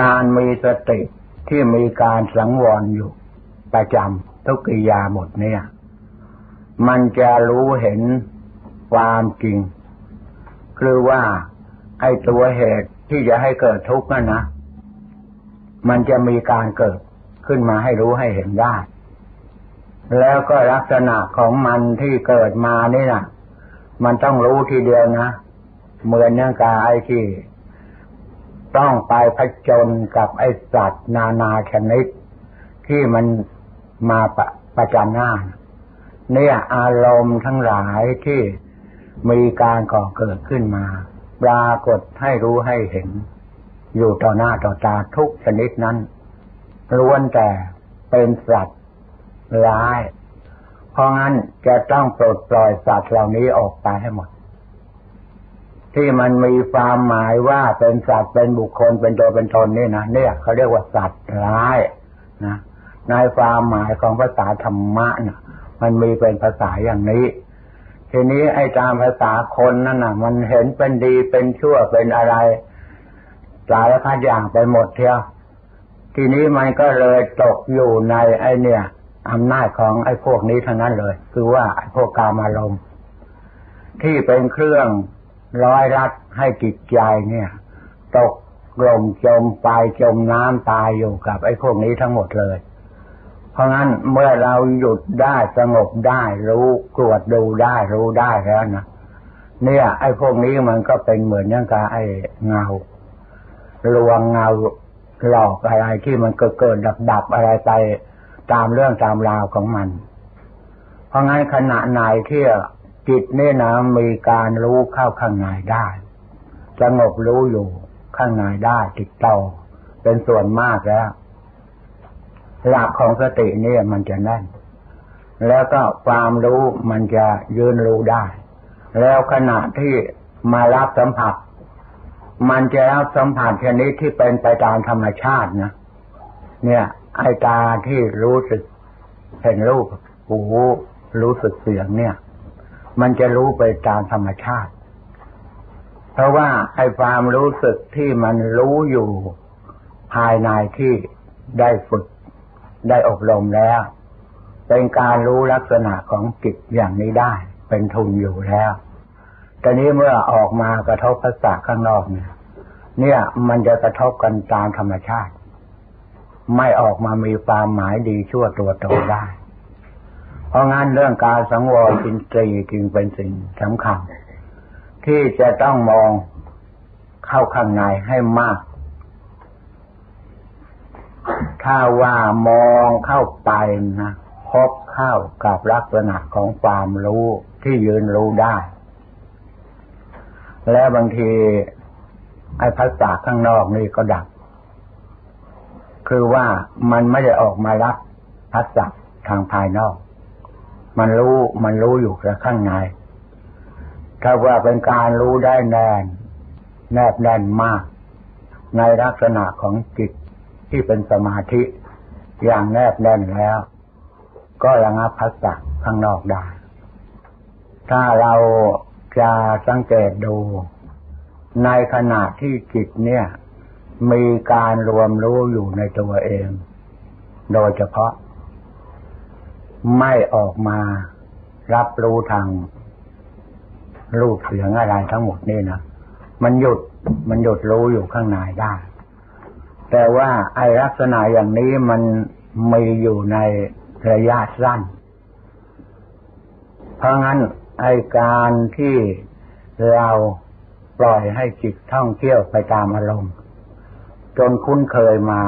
การมีสติที่มีการสังวรอยู่ ประจำทุกิยาหมดเนี่ย มันจะรู้เห็นความจริง คือว่าไอ้ตัวเหตุที่จะให้เกิดทุกข์นั่นนะ มันจะมีการเกิดขึ้นมาให้รู้ให้เห็นได้ แล้วก็ลักษณะของมันที่เกิดมานี่นะมันต้องรู้ทีเดียวนะ เหมือนอย่างกาไอ้ที่ ต้องไปผจญกับไอสัตว์นานาชนิด ที่มันมาประประจันหน้า เนี่ยอารมณ์ทั้งหลายที่มีการก่อเกิดขึ้นมา ปรากฏให้รู้ให้เห็น อยู่ต่อหน้าต่อตาทุกชนิดนั้นล้วนแต่เป็นสัตว์ร้าย เพราะงั้นจะต้องปลดปล่อยสัตว์เหล่านี้ออกไปให้หมด ที่มันมีความหมายว่าเป็นสัตว์เป็นบุคคลเป็นตัวเป็นตนนี่นะเนี่ยเขาเรียกว่าสัตว์ร้ายนะในความหมายของภาษาธรรมะนะมันมีเป็นภาษาอย่างนี้ ทีนี้ไอ้ตามภาษาคนนั่นนะมันเห็นเป็นดีเป็นชั่วเป็นอะไรสารพัดอย่างไปหมดเทียวทีนี้มันก็เลยตกอยู่ในไอ้เนี่ยอำนาจของไอ้พวกนี้ทั้งนั้นเลย คือว่าไอ้พวกกามารมณ์ที่เป็นเครื่อง ร้อยรัดให้จิตใจเนี่ย ตกกลมจมไปจมน้ำตายอยู่กับไอ้พวกนี้ทั้งหมดเลย เพราะงั้นเมื่อเราหยุดได้สงบได้ รู้กวดดูได้ รู้ได้แล้วนะเนี่ย ไอ้พวกนี้มันก็เป็นเหมือนอย่างกับไอ้เงาลวงเงาหลอกอะไรที่มันเกิดเกิดดับดับอะไรไปตามเรื่องตามราวของมัน เพราะงั้นขณะไหนที่ จิตนี่นะมีการรู้เข้าข้างในได้สงบรู้อยู่ข้างในได้ติดต่อเป็นส่วนมากแล้วหลักของสติเนี่ยมันจะแน่น แล้วก็ความรู้มันจะยืนรู้ได้ แล้วขณะที่มารับสัมผัส มันจะรับสัมผัสชนิดที่เป็นไปตามธรรมชาตินะเนี่ย ไอตาที่รู้สึกเห็นรูปหูรู้สึกเสียงเนี่ย มันจะรู้ไปตามธรรมชาติ เพราะว่าไอ้ความรู้สึกที่มันรู้อยู่ภายในที่ได้ฝึกได้อบรมแล้ว เป็นการรู้ลักษณะของจิตอย่างนี้ได้ เป็นทุนอยู่แล้วแต่นี้เมื่อออกมากระทบภาษาข้างนอกเนี่ย เนี่ยมันจะกระทบกันตามธรรมชาติ ไม่ออกมามีความหมายดีชั่วตัวโตได้ เพราะงั้นเรื่องการสังวรอินทรีจึงเป็นสิ่งสำคัญ ที่จะต้องมองเข้าข้างในให้มาก ถ้าว่ามองเข้าไปนะพบเข้ากับลักษณะของความรู้ที่ยืนรู้ได้ แล้วบางที ไอ้ภาษาข้างนอกนี่ก็ดับ คือว่ามันไม่ได้ออกมารับภาษาทางภายนอก มันรู้มันรู้อยู่แค่ข้างใน ถ้าว่าเป็นการรู้ได้แน่น แนบแน่นมาก ในลักษณะของจิตที่เป็นสมาธิอย่างแนบแน่นแล้ว ก็ระงับพัสสะข้างนอกได้ ถ้าเราจะสังเกตดู ในขณะที่จิตเนี่ย มีการรวมรู้อยู่ในตัวเอง โดยเฉพาะ ไม่ออกมารับรู้ทางรูปเสียงอะไรทั้งหมดนี่นะมันหยุดมันหยุดรู้อยู่ข้างในได้ แต่ว่าไอลักษณะอย่างนี้มันมีอยู่ในระยะสั้น เพราะงั้นไอการที่เราปล่อยให้จิตท่องเที่ยวไปตามอารมณ์ จนคุ้นเคยมา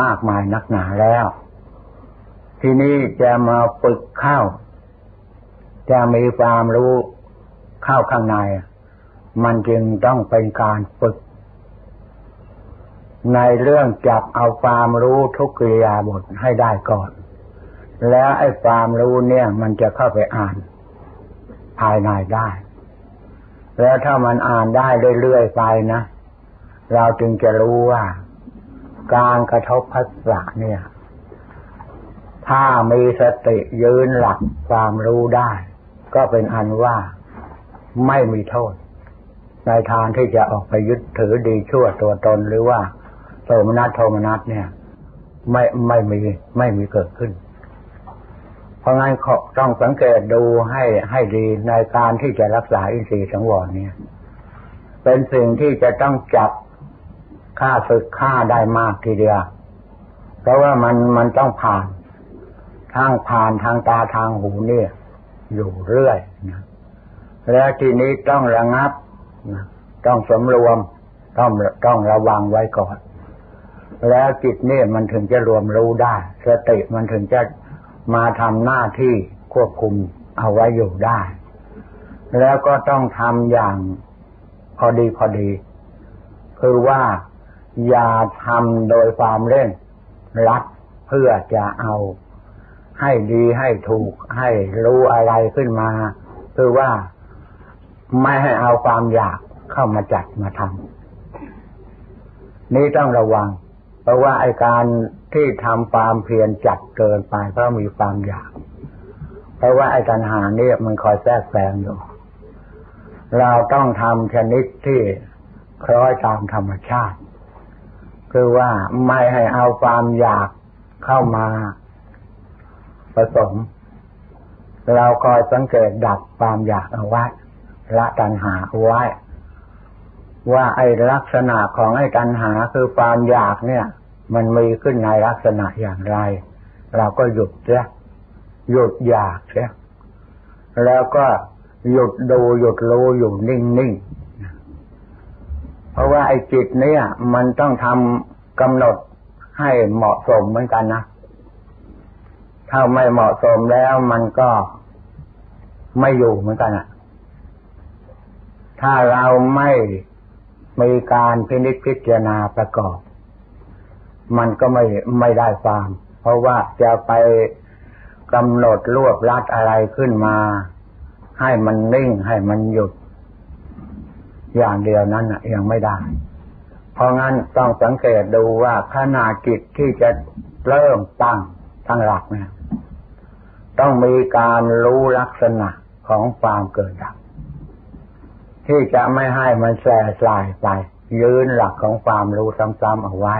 มากมายนักหนาแล้ว ทีนี้จะมาฝึกเข้า จะมีความรู้เข้าข้างใน มันจึงต้องเป็นการฝึก ในเรื่องจับเอาความรู้ทุกกิริยาบทให้ได้ก่อน แล้วไอ้ความรู้เนี่ย มันจะเข้าไปอ่านภายในได้ แล้วถ้ามันอ่านได้เรื่อยๆไปนะ เราจึงจะรู้ว่า การกระทบภาษาเนี่ย ถ้ามีสติยืนหลักความรู้ได้ ก็เป็นอันว่าไม่มีโทษ ในทางที่จะออกไปยึดถือดีชั่วตัวตนหรือว่าโทมนัสโทมนัสเนี่ย ไม่ไม่มีไม่มีเกิดขึ้น เพราะงั้นต้องสังเกตดูให้ให้ดีในการที่จะรักษาอินทรีย์สังวรเนี่ย เป็นสิ่งที่จะต้องจับค่าศึกค่าได้มากทีเดียว เพราะว่ามันมันต้องผ่าน ทางผ่านทางตาทางหูเนี่ย อยู่เรื่อยนะแล้วทีนี้ต้องระงับนะต้องสมรวมต้องต้องระวังไว้ก่อน แล้วจิตเนี่ยมันถึงจะรวมรู้ได้ สติมันถึงจะมาทำหน้าที่ควบคุมเอาไว้อยู่ได้ แล้วก็ต้องทำอย่างพอดีพอดี คือว่าอย่าทำโดยความเร่งรัดเพื่อจะเอา ให้ดีให้ถูกให้รู้อะไรขึ้นมา คือว่าไม่ให้เอาความอยากเข้ามาจัดมาทำนี่ต้องระวัง เพราะว่าไอการที่ทำความเพียรจัดเกินไปเพราะมีความอยาก เพราะว่าไอ้ตัณหาเนี่ยมันคอยแทรกแซงอยู่ เราต้องทำชนิดที่คล้อยตามธรรมชาติ คือว่าไม่ให้เอาความอยากเข้ามา ผสม เราคอยสังเกตดับความอยากเอาไว้ละตัณหาเอาไว้ ว่าไอ้ลักษณะของไอ้ตัณหาคือความอยากเนี่ย มันมีขึ้นในลักษณะอย่างไร เราก็หยุดเสียหยุดอยากเสียแล้วก็หยุดดูหยุดรู้อยู่นิ่งๆ เพราะว่าไอ้จิตเนี่ย มันต้องทำกำหนดให้เหมาะสมเหมือนกันนะ ถ้าไม่เหมาะสมแล้วมันก็ไม่อยู่เหมือนกันอะ ถ้าเราไม่มีการพินิจพิจารณาประกอบ มันก็ไม่ไม่ได้ความ เพราะว่าจะไปกำหนดรวบรัดอะไรขึ้นมา ให้มันนิ่งให้มันหยุด อย่างเดียวนั้นยังไม่ได้ เพราะงั้นต้องสังเกตดูว่าขนาดจิตที่จะเริ่มตั้ง ทั้งหลักเนี่ยต้องมีการรู้ลักษณะของความเกิดดับ ที่จะไม่ให้มันแสสายไป ยืนหลักของความรู้ซ้ำๆเอาไว้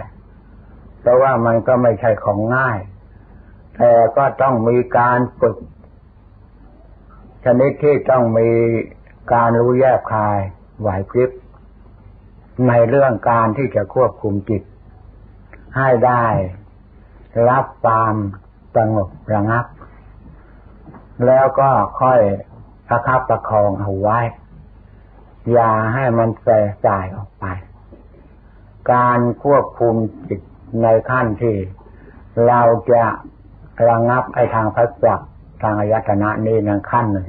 เพราะว่ามันก็ไม่ใช่ของง่าย แต่ก็ต้องมีการฝึก ชนิดที่ต้องมีการรู้แยบคายไหวพริบในเรื่องการที่จะควบคุมจิต ให้ได้ รับความสงบระงับ แล้วก็ค่อยประคับประคองเอาไว้ อย่าให้มันแสสายออกไป การควบคุมจิตในขั้นที่เราจะระงับไอ้ทางพัสสะทางอายตนะนี้ในขั้นหนึ่ง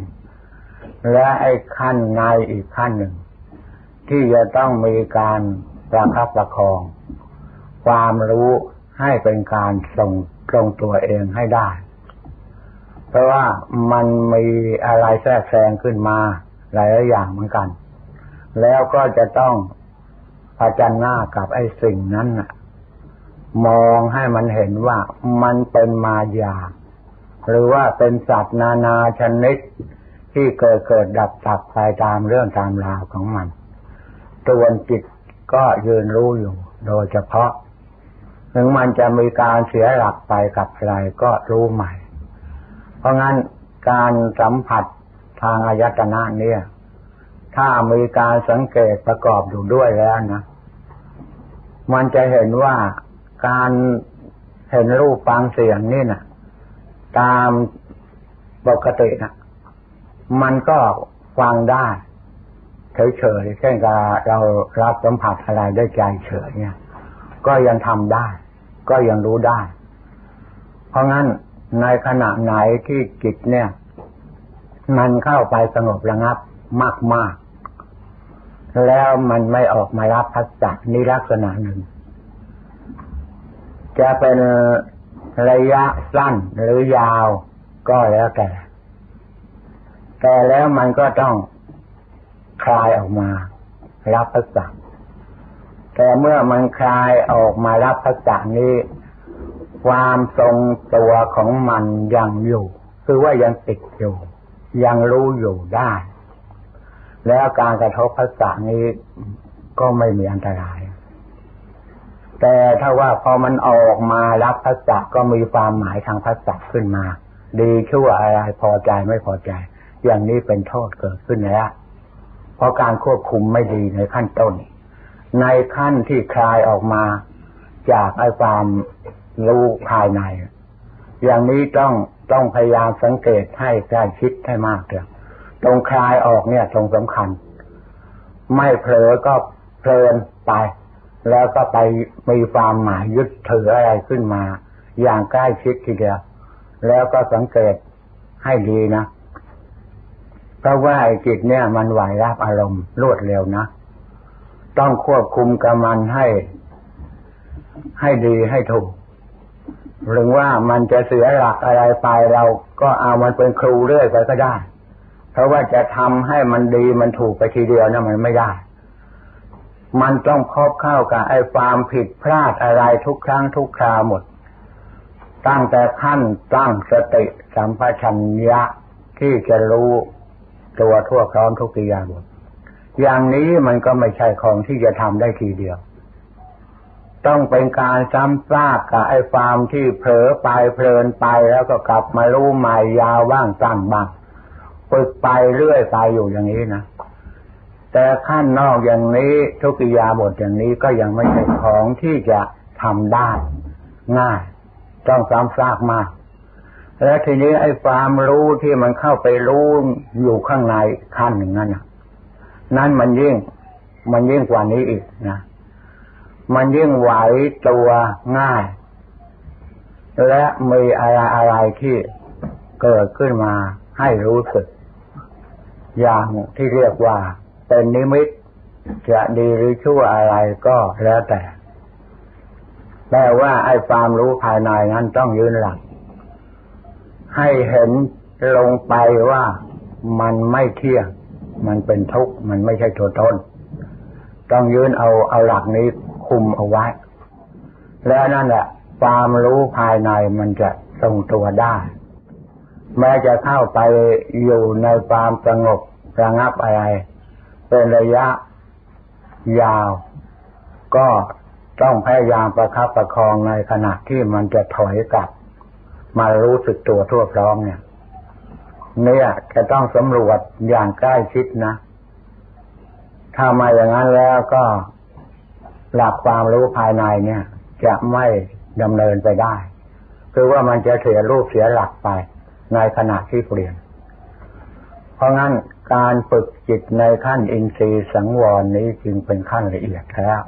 และไอ้ขั้นในอีกขั้นหนึ่ง ที่จะต้องมีการประคับประคอง ความรู้ ให้เป็นการส่งตรงตัวเองให้ได้ เพราะว่ามันมีอะไรแทรกแซงขึ้นมาหลายอย่างเหมือนกัน แล้วก็จะต้องพจันหน้ากับไอ้สิ่งนั้นมองให้มันเห็นว่ามันเป็นมายา หรือว่าเป็นสัตว์นานาชนิดที่เกิดเกิดดับดับไปตามเรื่องตามราวของมันตัวนจิตก็ยืนรู้อยู่ โดยเฉพาะ ถึงมันจะมีการเสียหลักไปกับอะไรก็รู้ใหม่ เพราะงั้นการสัมผัสทางอายตนะเนี่ย ถ้ามีการสังเกตประกอบอยู่ด้วยแล้วนะ มันจะเห็นว่าการเห็นรูปฟังเสียงนี่นะตามปกตินะมันก็ฟังได้เฉยๆเช่นกับเรารับสัมผัสอะไรได้ใจเฉยเนี่ย ก็ยังทำได้ ก็ยังรู้ได้ เพราะงั้นในขณะไหนที่จิตเนี่ย มันเข้าไปสงบระงับมาก ๆ แล้วมันไม่ออกมารับพัสสะนี่ลักษณะหนึ่ง จะเป็นระยะสั้นหรือยาวก็แล้วแต่ แต่แล้วมันก็ต้องคลายออกมา รับภาษา แต่เมื่อมันคลายออกมารับภาษานี้ ความทรงตัวของมันยังอยู่ คือว่ายังติดอยู่ ยังรู้อยู่ได้ แล้วการกระทบภาษานี้ก็ไม่มีอันตราย แต่ถ้าว่าพอมันออกมารับพัสสะก็มีความหมายทางพัสสะขึ้นมา ดีชั่วอะไรพอใจไม่พอใจ อย่างนี้เป็นโทษเกิดขึ้นแล้วเพราะการควบคุมไม่ดีในขั้นต้น ในขั้นที่คลายออกมาจากไอ้ความรู้ภายใน อย่างนี้ต้องต้องพยายามสังเกตให้ใกล้ชิดให้มากเถอะตรงคลายออกเนี่ยตรงสำคัญ ไม่เผลอก็เพลินไป แล้วก็ไปมีความหมายยึดถืออะไรขึ้นมา อย่างใกล้ชิดทีเดียว แล้วก็สังเกตให้ดีนะ เพราะว่าไอ้จิตเนี่ยมันไหวรับอารมณ์รวดเร็วนะ ต้องควบคุมกับมันให้ ให้ดีให้ถูกหรือว่ามันจะเสียหลักอะไรไปเราก็เอามันเป็นครูเรื่อยไปก็ได้ เพราะว่าจะทำให้มันดีมันถูกไปทีเดียวนะมันไม่ได้ มันต้องพบเข้ากับไอ้ความผิดพลาดอะไรทุกครั้งทุกคราวหมด ตั้งแต่ขั้นตั้งสติสัมปชัญญะที่จะรู้ตัวทั่วพร้อมทุกกิยาหมด อย่างนี้มันก็ไม่ใช่ของที่จะทำได้ทีเดียว ต้องเป็นการซ้ำซากกับไอ้ความที่เผลอไปเพลินไปแล้วก็กลับมารู้ใหม่ยาวบ้างสั้นบ้างฝึกไปเรื่อยไปอยู่อย่างนี้นะแต่ขั้นนอกอย่างนี้ทุกิยาบทอย่างนี้ก็ยังไม่ใช่ของที่จะทำได้ ง่ายต้องซ้ำซากมากและทีนี้ไอ้ความรู้ที่มันเข้าไปรู้อยู่ข้างในขั้นหนึ่งนั้นนั่ นั่นมันยิ่ง มันยิ่งกว่านี้อีกนะมันยิ่งไหวตัวง่าย และมีอะไรอะไรที่เกิดขึ้นมาให้รู้สึก อย่างที่เรียกว่าเป็นนิมิตจะดีหรือชั่วอะไรก็แล้วแต่แต่ว่าไอ้ความรู้ภายในนั้นต้องยืนหลัก ให้เห็นลงไปว่ามันไม่เที่ยง มันเป็นทุกข์มันไม่ใช่ตัวตนต้องยืนเอาเอาหลักนี้คุมเอาไว้ แล้วนั่นแหละความรู้ภายในมันจะทรงตัวได้ แม้จะเข้าไปอยู่ในความสงบระงับอะไร เป็นระยะยาว ก็ต้องพยายามประคับประคองในขณะที่มันจะถอยกลับ มารู้สึกตัวทั่วพร้อมเนี่ย เนี่ยจะต้องสำรวจอย่างใกล้ชิดนะ ถ้ามาอย่างนั้นแล้วก็หลักความรู้ภายในเนี่ย จะไม่ดำเนินไปได้ คือว่ามันจะเสียรูปเสียหลักไปในขณะที่เปลี่ยน เพราะงั้นการฝึกจิตในขั้นอินทรีย์สังวรนี้จึงเป็นขั้นละเอียดแล้ว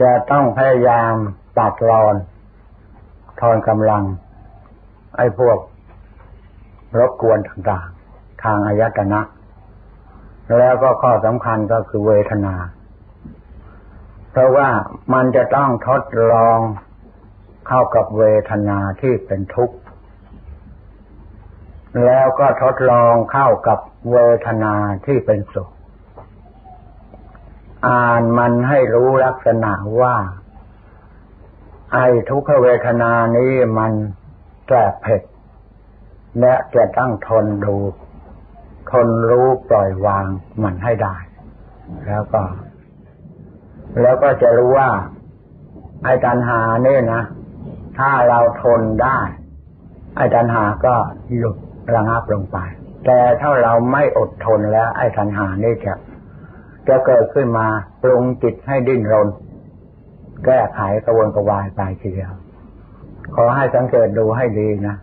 จะต้องพยายามตัดรอน ทอนกำลัง ไอ้พวก รบกวนต่างๆ ทางอายตนะ แล้วก็ข้อสำคัญก็คือเวทนา เพราะว่ามันจะต้องทดลองเข้ากับเวทนาที่เป็นทุกข์ แล้วก็ทดลองเข้ากับเวทนาที่เป็นสุข อ่านมันให้รู้ลักษณะว่า ไอ้ทุกขเวทนานี้มันแก่เผ็ด และจะต้องทนดู ทนรู้ปล่อยวางมันให้ได้ แล้วก็ แล้วก็จะรู้ว่า ไอ้ตัณหาเนี่ยนะ ถ้าเราทนได้ ไอ้ตัณหาก็หยุดระงับลงไป แต่ถ้าเราไม่อดทนแล้ว ไอ้ตัณหานี่จะจะเกิดขึ้นมาปรุงจิตให้ดิ้นรน แก้ไขกระวนกระวายไปทีเดียว ขอให้สังเกตดูให้ดีนะ